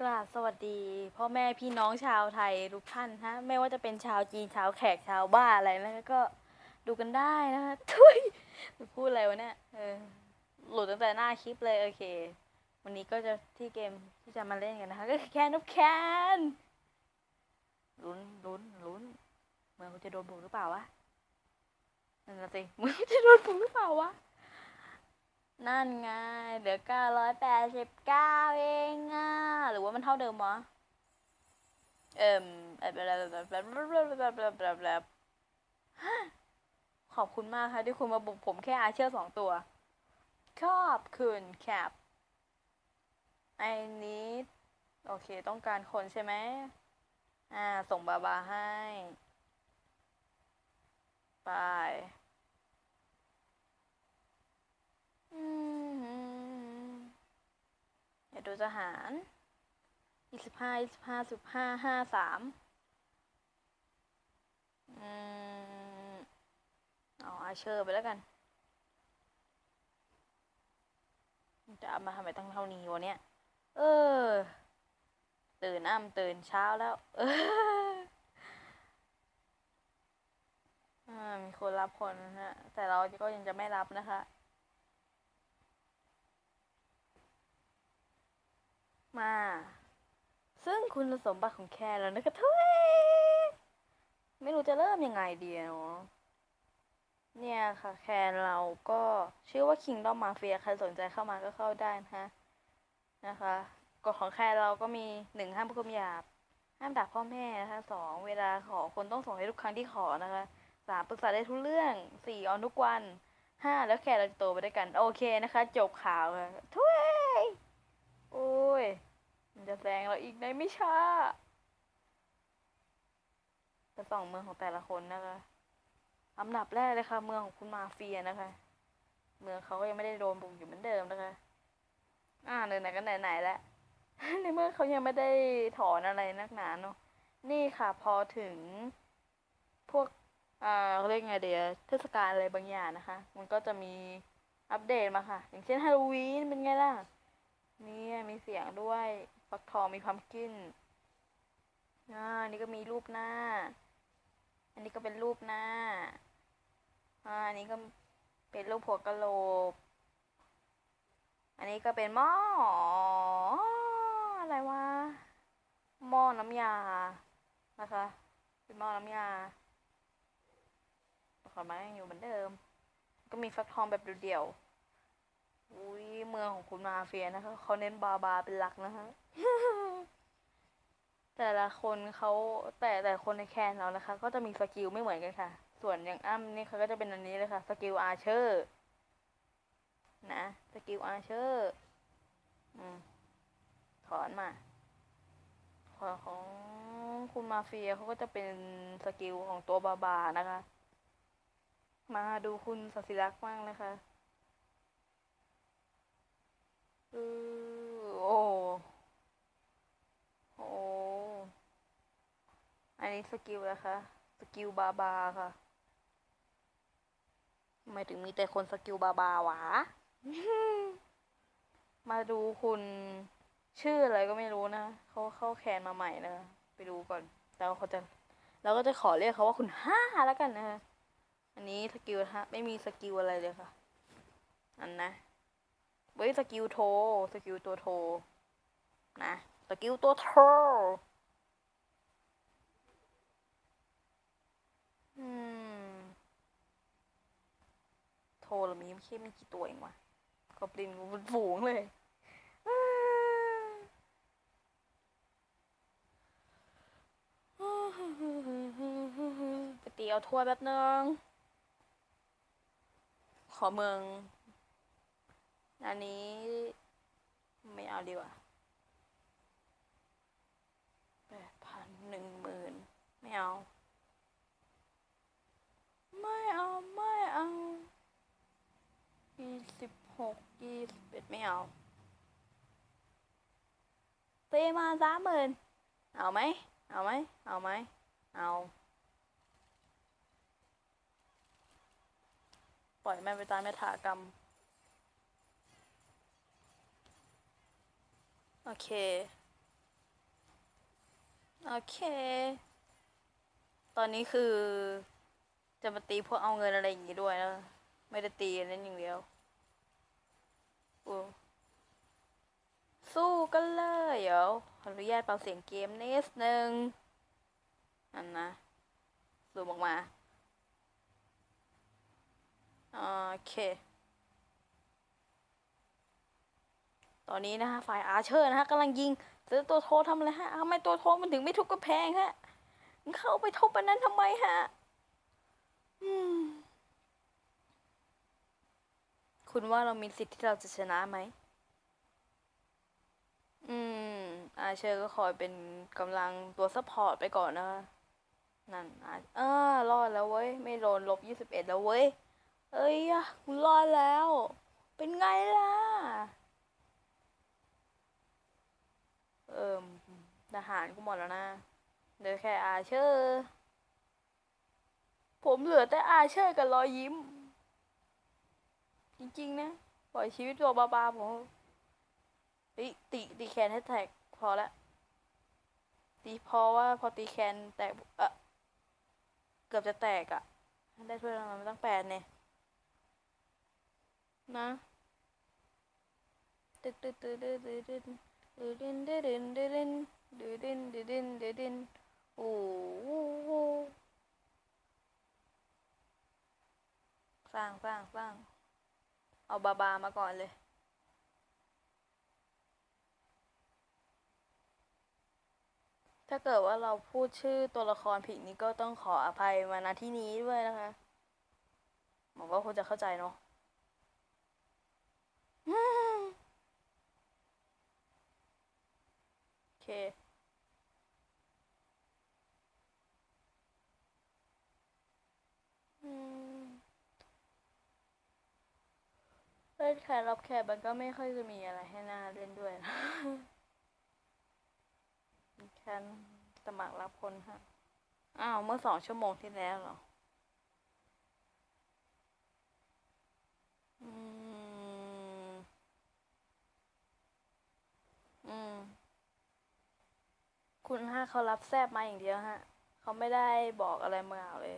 กราบสวัสดีพ่อแม่พี่น้องชาวไทยทุกท่านฮะไม่ว่าจะเป็นชาวจีนชาวแขกชาวบ้าอะไรนะก็ดูกันได้นะคะทุยพูดอะไรวะเนี่ยเออหลุดตั้งแต่หน้าคลิปเลยโอเค วันนี้ก็จะที่เกมที่จะมาเล่นกันนะคะ ก็คือแคนนบแคนลุ้นลุ้นลุ้นเมืองกูจะโดนบุกหรือเปล่าวะนั่นนะสิเมืองกูจะโดนบุกหรือเปล่าวะ นั่นไง เหลือเก้าร้อยแปดสิบเก้าเองอะหรือว่ามันเท่าเดิมวะเอ่มขอบคุณมากค่ะที่คุณมาบุกผมแค่อาเชื่อสองตัว ขอบคุณแคปไอ้นี้โอเคต้องการคนใช่ไหมอ่า ส่งบาบาให้ ไป อืม เดี๋ยวดูทหารยี่สิบห้ายี่สิบห้าสิบห้าห้าสามอืมเอาอาเชอร์ไปแล้วกัน จะเอามาทำไมตั้งเท่านี้วะเนี่ย เออ ตื่นอ้ำตื่นเช้าแล้วเออมีคนรับคนนะฮะ แต่เราก็ยังจะไม่รับนะคะ มา ซึ่งคุณสมบัติของแคร์แล้วนะคะทุยไม่รู้จะเริ่มยังไงดีเนาะเนี่ยค่ะแคนเราก็ชื่อว่า Kingdom Mafia ใครสนใจเข้ามาก็เข้าได้นะคะนะคะกฎของแคนเราก็มีหนึ่งห้ามพูดคำหยาบห้ามด่าพ่อแม่นะคะสองเวลาขอคนต้องส่งให้ทุกครั้งที่ขอนะคะสามปรึกษาได้ทุกเรื่องสี่ออนทุกวันห้าแล้วแคร์เราจะโตไปด้วยกัน โอเคนะคะ จบข่าวค่ะทุย้ย มันจะแซงเราอีกในไม่ช้าจะส่องเมืองของแต่ละคนนะคะอันดับแรกเลยค่ะ เมืองของคุณมาเฟียนะคะ เมืองเขาก็ยังไม่ได้โดนบุกอยู่เหมือนเดิมนะคะ อ่าไหนๆก็ไหนๆแล้วในเมื่อเขายังไม่ได้ถอนอะไรนักหนาเนาะนี่ค่ะ พอถึง พวกอ่าเขาเรียกไงเดียเทศกาลอะไรบางอย่างนะคะ มันก็จะมีอัปเดตมาค่ะ อย่างเช่นฮาโลวีนเป็นไงล่ะ นี่มีเสียงด้วยฟักทองมีพัมกินอ่านนี้ก็มีรูปหน้า อันนี้ก็เป็นรูปหน้าอ่าอันนี้ก็เป็นรูปหัวกะโหลก อันนี้ก็เป็นหม้ออะไรวะ หม้อน้ำยา นะคะ เป็นหม้อน้ำยาขอนไม้ยังอยู่เหมือนเดิม ก็มีฟักทองแบบเดี่ยวๆ อุ้ยเมืองของคุณมาเฟียนะคะเขาเน้นบาบาเป็นหลักนะคะแต่ละคนเขาแต่แต่คนในแคนเรานะคะ ก็จะมีสกิลไม่เหมือนกันค่ะ ส่วนอย่างอ้ำนี่เขาก็จะเป็นอันนี้เลยค่ะสกิลอาร์เชอร์นะสกิลอาร์เชอร์อืมถอนมาของของคุณมาเฟียเขาก็จะเป็นสกิลของตัวบาบานะคะ มาดูคุณสศิรักษ์บ้างนะคะ อือ โอ้โออันนี้สกิลนะคะ สกิลบาบาค่ะทำไมถึงมีแต่คนสกิลบาบาวะ มาดูคุณชื่ออะไรก็ไม่รู้นะเขาเข้าแคนมาใหม่นะคะ ไปดูก่อน แล้วเขาจะเราก็จะขอเรียกเขาว่าคุณห้าแล้วกันนะคะ อันนี้สกิลฮะไม่มีสกิลอะไรเลยค่ะ อันนะ เว้ยสกิลโทสกิลตัวโท นะสกิลตัวโทอืมโทรเรามีแค่ไม่กี่ตัวเองวะกอบลินกูเป็นฝูงเลยอ้าไปตีเอาถ้วยแป๊บนึง ขอเมือง อันนี้ไม่เอาดีกว่าแปดพันหนึ่งหมื่นไม่เอา ไม่เอา ไม่เอายี่สิบหกยี่สิบเอ็ดไม่เอาตีมาสามหมื่นเอาไหม เอาไหม เอาไหม เอาปล่อยแม่ไปตามแม่ถากรรม โอเค โอเค ตอนนี้คือ จะมาตีพวกเอาเงินอะไรอย่างงี้ด้วยนะ ไม่ได้ตีนั้นอย่างเดียวโอ้สู้กันเลยเดี๋ยวขออนุญาตเบาเสียงเกมนิดนึงอันนะซูมออกมา โอเค ตอนนี้นะคะฝ่ายอาเชอร์นะคะกำลังยิงแต่ตัวโททำอะไรฮะทำไมตัวโทมันถึงไม่ทุบกระแพงฮะมันเข้าไปทุบอันนั้นทำไมฮะคุณว่าเรามีสิทธิ์ที่เราจะชนะไหมอืม อาเชอร์ก็คอยเป็นกำลังตัวซัพพอร์ตไปก่อนนะคะนั่นอาเออรอดแล้วเว้ย ไม่โดนลบยี่สิบเอ็ดแล้วเว้ย เอ้ยอะรอดแล้ว เป็นไงล่ะ เอิมทหารกูหมดแล้วนะเหลือแค่อาเชอร์ ผมเหลือแต่อาเชอร์กับรอยยิ้ม จริงๆนะปล่อยชีวิตตัวบาๆผมเฮ้ยตีตีแคนให้แตกพอละตีพอว่าพอตีแคนแตกเออเกือบจะแตกอะ่ะ ได้ถ้วยรางวัลมาตั้งแปดเนี่ย นะตึ๊ดตึ๊ดตึ๊ดตึ๊ดตึ๊ด ดืดินดืดินดืดินดืดินดืดินดืดินโอ้โหสร้างสร้างสร้างเอาบาบามาก่อนเลยถ้าเกิดว่าเราพูดชื่อตัวละครผิดนี้ก็ต้องขออภัยมาณที่นี้ด้วยนะคะหวังว่าคุณจะเข้าใจเนาะ เค อืม เล่นแขกรับแขกมันก็ไม่ค่อยจะมีอะไรให้น่าเล่นด้วยนะแค่สมัครรับคนค่ะ อ้าว เมื่อสองชั่วโมงที่แล้วเหรอ อืม อืม คุณฮะเขารับแซบมาอย่างเดียวฮะเขาไม่ได้บอกอะไรมาเลย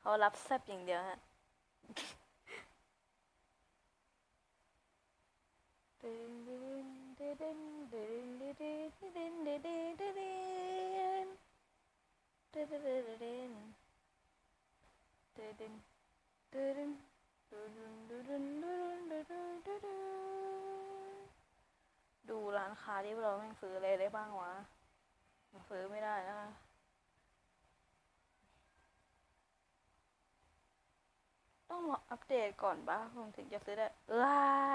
เขารับแซบอย่างเดียวฮะดูร้านค้าที่เราแม่งซื้ออะไรได้บ้างวะ มันซื้อไม่ได้นะคะต้องรออัปเดตก่อนปะผมถึงจะซื้อได้เอ้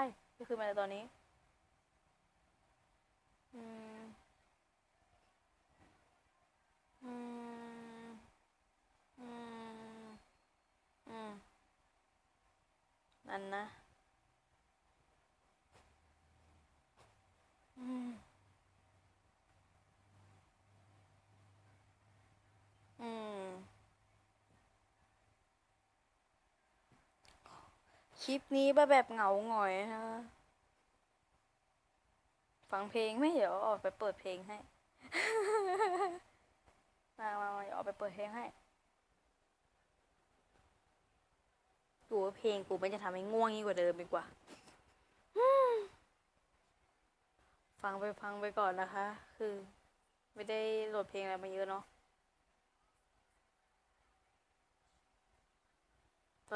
ยจะคือมาในตอนนี้ อืม อืม อืม อืม นั่นนะ อืม อืม คลิปนี้มาแบบเหงาหงอยนะคะฟังเพลงไหม่เดี๋ยวออกไปเปิดเพลงให้ มามามาเดี๋ยวออกไปเปิดเพลงให้ดูว่าเพลงกูมันจะทำให้ง่วงยิ่งกว่าเดิมดีกว่า ฟังไปฟังไปก่อนนะคะ คือ ไม่ได้โหลดเพลงอะไรมาเยอะเนาะ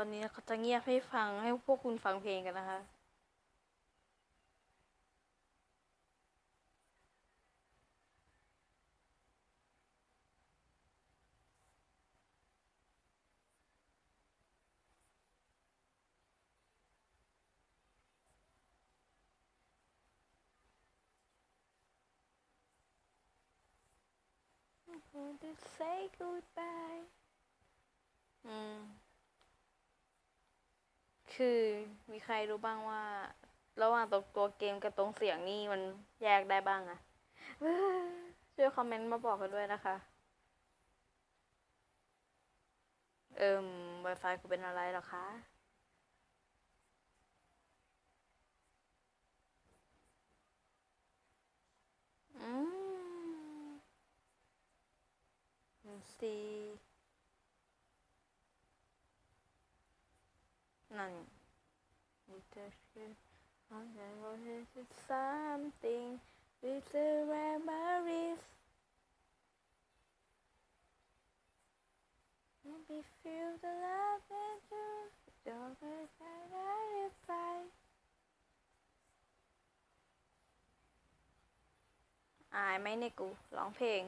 อนนี้เขาจะเงียบให้ฟังให้พวกคุณฟังเพลงกันนะคะ I'm going to say goodbye อืม คือมีใครรู้บ้างว่า ระหว่างตัวตัวเกมกับตรงเสียงนี่มันแยกได้บ้างอะช่วยคอมเมนต์มาบอกกันด้วยนะคะ เอิม Wi-Fi กูเป็นอะไรหรอคะอืมซี นั่น With the truth, I never wanted something with the memories. Maybe feel the love and you don't identify. อายไหมเนี่ยกูร้องเพลง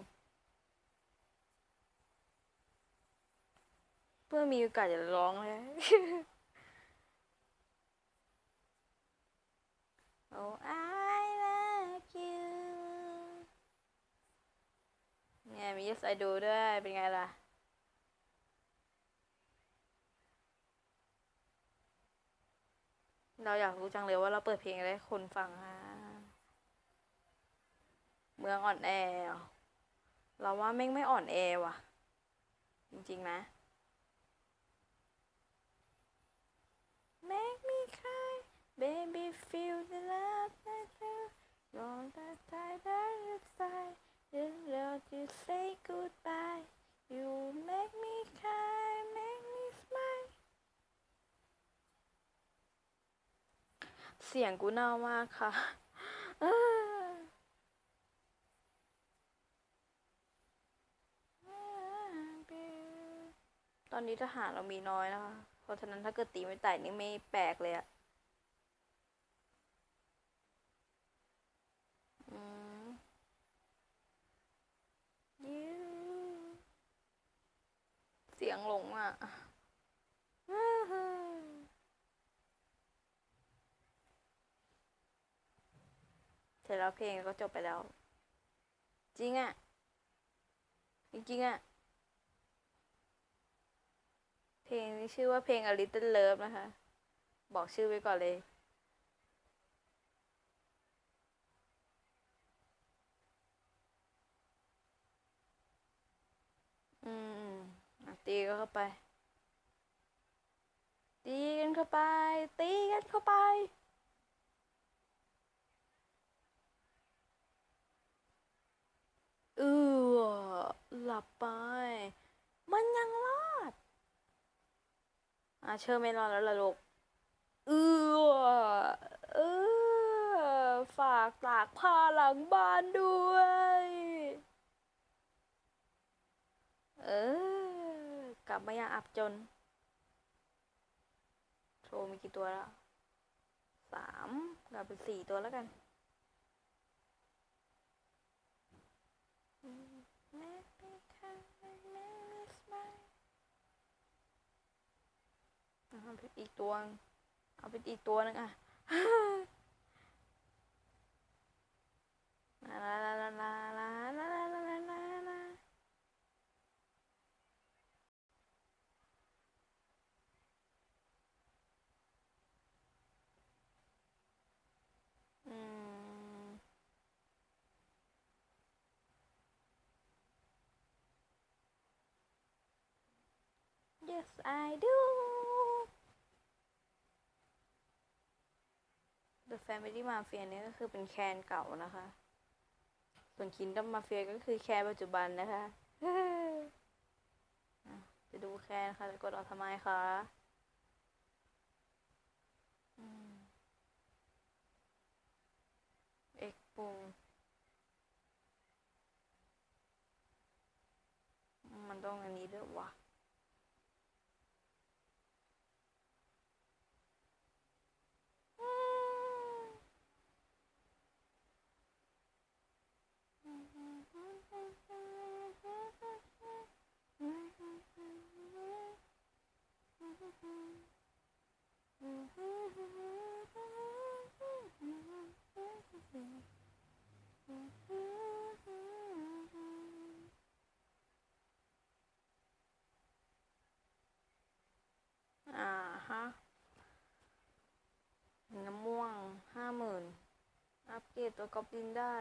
เพื่อมีโอกาสจะร้องเลย Oh I like you เนี่ยมี Yes I do ด้วย เป็นไงล่ะ เราอยากรู้จังเลยว่าเราเปิดเพลงอะได้คนฟังฮะ เมืองอ่อนแอ เราว่าแม่งไม่อ่อนแอว่ะ จริงๆนะ Make me baby feel the love that you don't that time that inside you love you say goodbye you make me cry make me smile เสียงกูเน่ามากค่ะตอนนี้ทหารเรามีน้อยนะคะ เพราะฉะนั้นถ้าเกิดตีไม่แตกนี่ไม่แปลกเลยอะอืม You เสียงหลงอะ เสร็จแล้วเพลงก็จบไปแล้ว จริงอะ จริงๆอะ เพลงนี้ชื่อว่าเพลง A Little Love นะคะ บอกชื่อไว้ก่อนเลยอืม ตีก็เข้าไป ตีกันเข้าไป ตีกันเข้าไป เออหลับไป มันยังรอด อะเชื่อไม่รอดแล้วล่ะลูกเออเออฝากตากผ้าหลังบ้านด้วย เออ บมาอย่างอับจน โชว์มีกี่ตัวแล้วสามกลับเป็นสี่ตัวแล้วกันเอาไปอีกตัว เอาไปอีกตัวหนึงอะ Yes I do The Family Mafia นี่ก็คือเป็นแคนเก่านะคะ ส่วน Kingdom Mafia ก็คือแคนปัจจุบันนะคะ จะดูแคนค่ะจะกดออกทำไมคะอืมเอกปุ่มมันต้องอันนี้ด้วยวะ อ่าฮะน้ำม่วงห้าหมื่นอัปเกรดตัวกอบลินได้